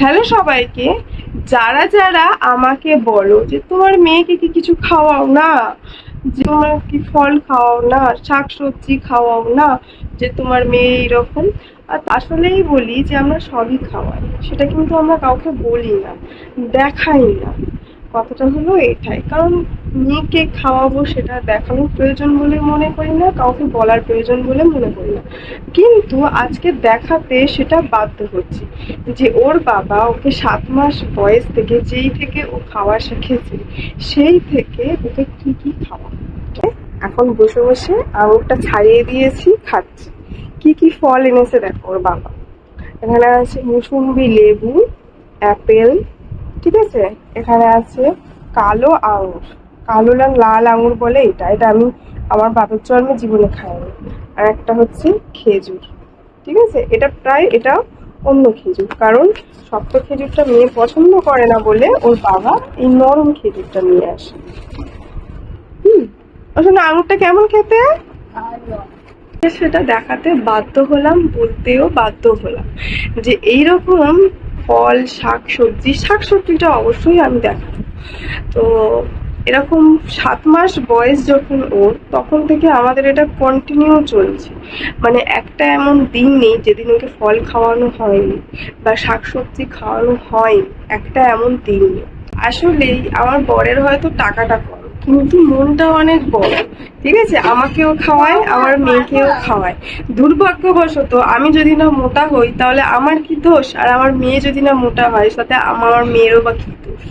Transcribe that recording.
Hello সবাইকে। যারা যারা আমাকে বলো যে তোমার মেয়েকে কি কিছু খাওয়াও না? যে তোমার কি ফল খাওয়াও না? শাক সবজি খাওয়াও না? যে তোমার মেয়ে এইরকম? আর আসলেই বলি যে আমরা সবই খাওয়াই। সেটা কিন্তু আমরা কাউকে বলি না, দেখাই না। কথাটা হলো এটাই। কারণ মেয়েকে খাওয়াবো সেটা দেখানোর প্রয়োজন বলে মনে করি না, কাউকে বলার প্রয়োজন বলে মনে করি না। কিন্তু আজকে দেখাতে সেটা বাধ্য হচ্ছে যে ওর বাবা ওকে সাত মাস বয়স থেকে যেই থেকে ও খাওয়া শিখেছে, সেই থেকে ওকে কি কি খাওয়া? এখন বসে বসে আঙুরটা ছাড়িয়ে দিয়েছি, খাচ্ছি। কি কি ফল এনেছে দেখো ওর বাবা। এখানে আছে মুসুম্বি লেবু, অ্যাপেল, ঠিক আছে? এখানে আছে কালো আঙুর কালো না লাল আঙুর বলে এটা। এটা আমি আমার বাপের জন্মে জীবনে খাইনি। আর একটা হচ্ছে খেজুর। ঠিক আছে? এটা প্রায় এটা অন্য খেজুর। কারণ শক্ত খেজুরটা মেয়ে পছন্দ করে না বলে ওর বাবা এই নরম খেজুরটা নিয়ে আসে। হুম? আসলে আঙুরটা কেমন খেতে? সেটা দেখাতে বাধ্য হলাম, বলতেও বাধ্য হলাম যে এইরকম ফল শাক সবজি শাক সবজিটা অবশ্যই আমি দেখাবো। তো এরকম সাত মাস বয়স যখন ওর, তখন থেকে আমাদের এটা কন্টিনিউ চলছে। মানে একটা এমন দিন নেই যেদিন ওকে ফল খাওয়ানো হয়নি বা শাক সবজি খাওয়ানো হয়নি, একটা এমন দিন নেই। আসলেই আমার বরের হয়তো টাকাটা কম, কিন্তু মনটা অনেক বড়। ঠিক আছে? আমাকেও খাওয়ায়, আমার মেয়েকেও খাওয়ায়। দুর্ভাগ্যবশত আমি যদি না মোটা হই, তাহলে আমার কি দোষ? আর আমার মেয়ে যদি না মোটা হয় সাথে আমার মেয়েরও বা কি দোষ?